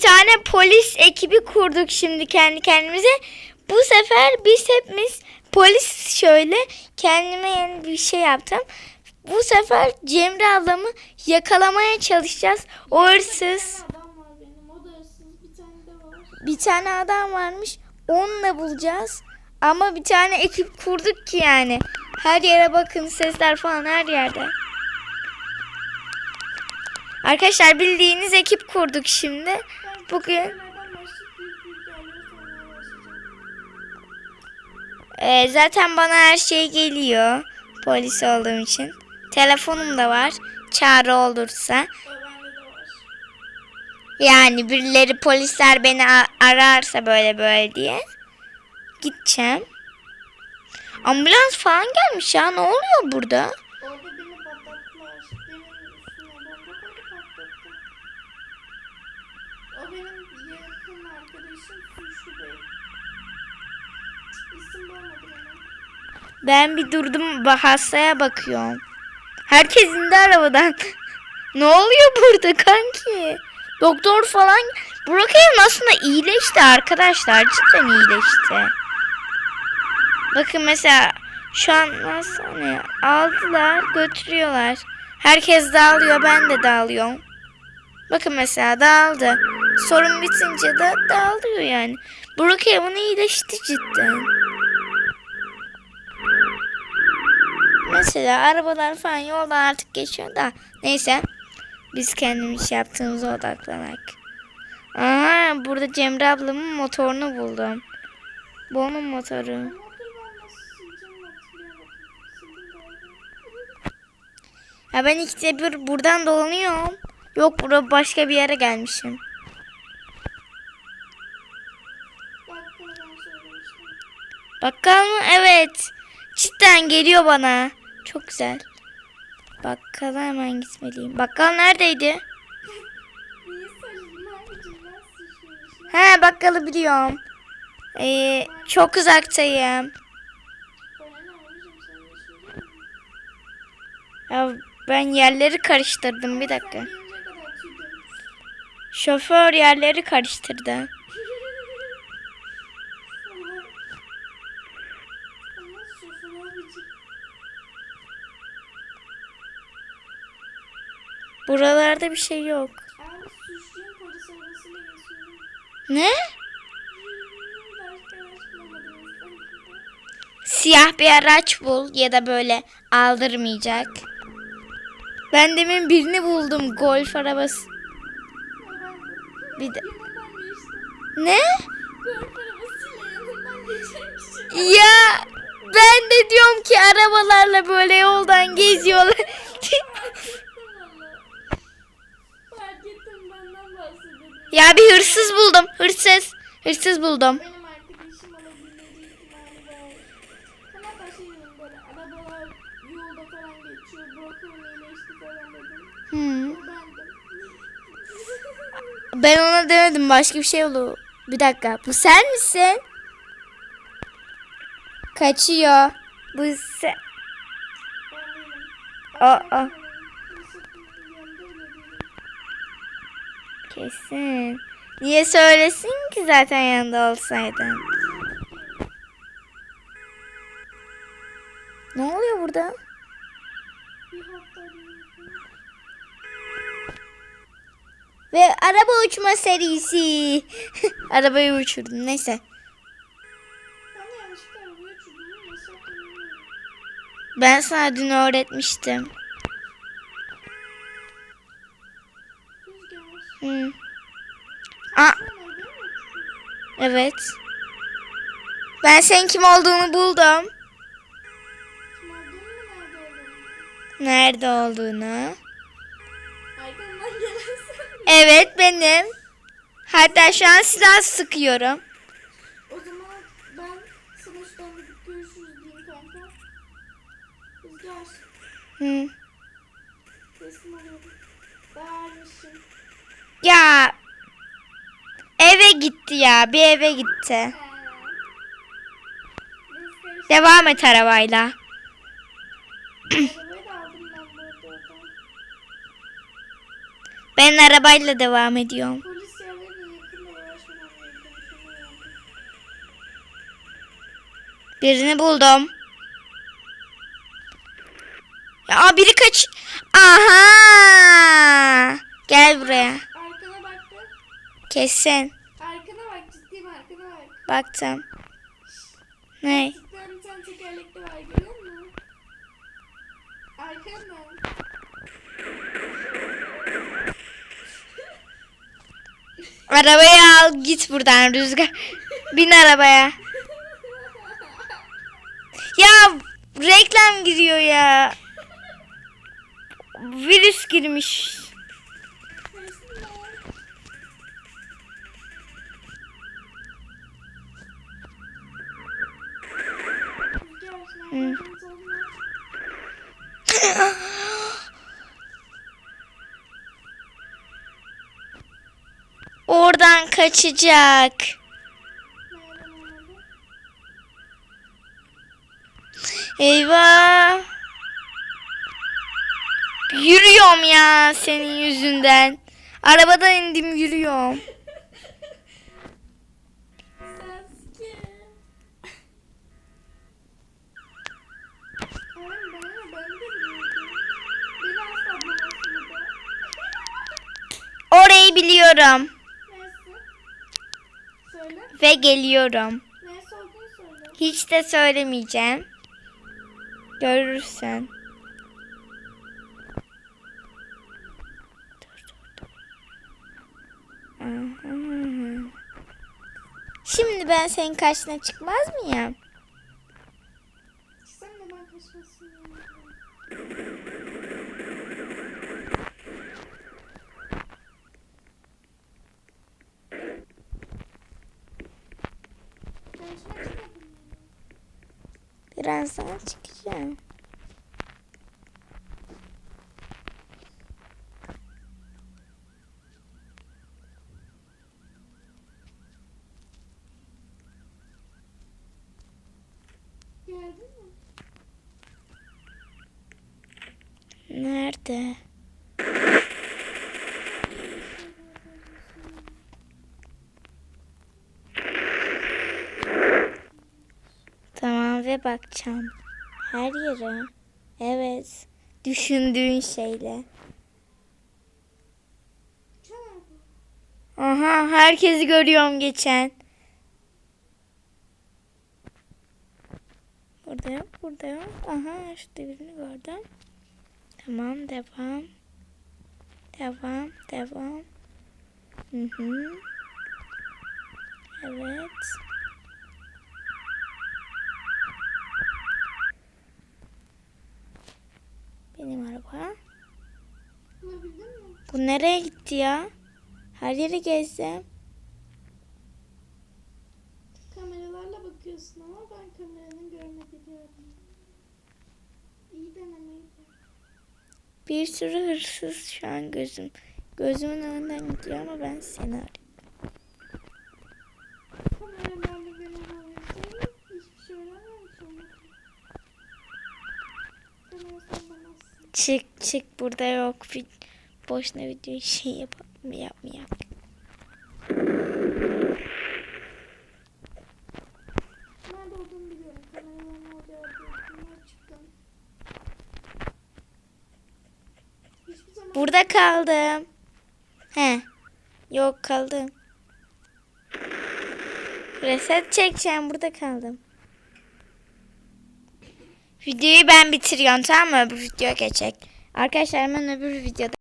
bir tane polis ekibi kurduk şimdi kendi kendimize. Bu sefer biz hepimiz polis şöyle kendime yeni bir şey yaptım. Bu sefer Cemre ablamı yakalamaya çalışacağız. O hırsız bir tane adam varmış. Onunla bulacağız. Ama bir tane ekip kurduk ki yani. Her yere bakın sesler falan her yerde. Arkadaşlar bildiğiniz ekip kurduk şimdi. Bugün Nereden başlayıp büyük büyük yerleri tanımaya başlayacağım. e, zaten bana her şey geliyor. Polis olduğum için. Telefonum da var. Çağrı olursa. Yani birileri polisler beni ararsa böyle böyle diye. Gideceğim. Ambulans falan gelmiş ya. Ne oluyor burada? Orada beni patlattılar. Benim üstüne bomba koydu patlattı. O benim yakın arkadaşım Ben bir durdum hastaya bakıyorum. Herkes indi arabadan. ne oluyor burada kanki? Doktor falan. Burak Evin aslında iyileşti arkadaşlar. Cidden iyileşti. Bakın mesela şu an nasıl hani aldılar götürüyorlar. Herkes dağılıyor ben de dağılıyorum. Bakın mesela dağıldı. Sorun bitince de dağılıyor yani. Evin iyileşti cidden. Mesela arabalar falan yoldan artık geçiyor da. Neyse. Biz kendimiz yaptığımıza odaklanak. Aha burada Cemre ablamın motorunu buldum. Bu onun motoru. Ya ben ikide bir buradan dolanıyorum. Yok burada başka bir yere gelmişim. Bakkala ben söylemiştim. Bakkal mı? Evet. Cidden geliyor bana. Çok güzel. Bakkala hemen gitmeliyim. Bakkal neredeydi? He bakkalı biliyorum. Ee, çok uzaktayım. Ya ben yerleri karıştırdım bir dakika. Şoför yerleri karıştırdı. Şoför abicim. Buralarda bir şey yok. Abi suçluyum polis arabasıyla geçiyorum. Ne? Siyah bir araç bul ya da böyle aldırmayacak. Ben demin birini buldum golf arabası. Bir de... Ne? Golf arabasıyla yanından geçen kişi. Ya ben de diyorum ki arabalarla böyle yoldan geziyorlar. Fark ettim benden bahsediyordum. ya bir hırsız buldum. Hırsız. Hırsız buldum. Benim arkadaşım olabilmeleri ihtimali var. Sana da dedim böyle arabalar yolda falan geçiyor. Broken iyileşti falan dedim. Hmm. O bendim. Ben ona demedim başka bir şey oldu. Bir dakika. Bu sen misin? Kaçıyor. Bu değilim. Aa. Kesin. Niye söylesin ki zaten yanında olsaydın? Ne oluyor burada? Ve araba uçma serisi. Arabayı uçurdum. Neyse. Ben yanlışlıkla arabaya uçurduğumu nasıl hatırlamıyorum. Ben sana dün öğretmiştim. Hı. Aa, evet. Ben senin kim olduğunu buldum. Nerede olduğunu? Evet benim. Hatta şu an silah sıkıyorum. O zaman ben gidip görüşürüz diyeyim kanka. Rüzgar. Hı. Resim alıyorum. Vermişim. Ya. Eve gitti ya. Bir eve gitti. Devam et arabayla. ben arabayla devam ediyorum. Birini buldum. Ya biri kaç... Aha! Gel buraya. Arkana baktın. Kesin. Arkana bak ciddiyim arkana bak. Baktım. Ne? Cidden bir tane tekerlekli var görüyor musun? Arkandan. Arabayı al git buradan Rüzgar. Bin arabaya. Ya reklam giriyor ya. Virüs girmiş. Oradan kaçacak. Eyvah. Yürüyorum ya senin yüzünden. Arabadan indim yürüyorum. Orayı biliyorum. Ve geliyorum. Hiç de söylemeyeceğim. Görürsün. Şimdi ben senin karşına çıkmaz mıyım? Sen de ben kaçmasın. Birazdan çıkacağım. Nerede? Tamam ve bakacağım. Her yere. Evet. Düşündüğün şeyle. Aha herkesi görüyorum geçen. Burada yok, burada yok. Aha şurada birini gördüm. Tamam devam. Devam, devam. Hı hı. Evet. Benim araba. Bu nereye gitti ya? Her yeri gezdim. Bir sürü hırsız şu an gözüm. Gözümün önünden gidiyor ama ben seni arıyorum. Çık çık burada yok. Boşuna video şey yap yapmayak. Nerede olduğunu biliyorum. Kameraların orada olduğunu çıktım. Hiçbir zaman Burada kaldım. He. Yok kaldım. Reset çekeceğim burada kaldım. Videoyu ben bitiriyorum tamam mı? Öbür video geçecek. Arkadaşlar hemen öbür videoda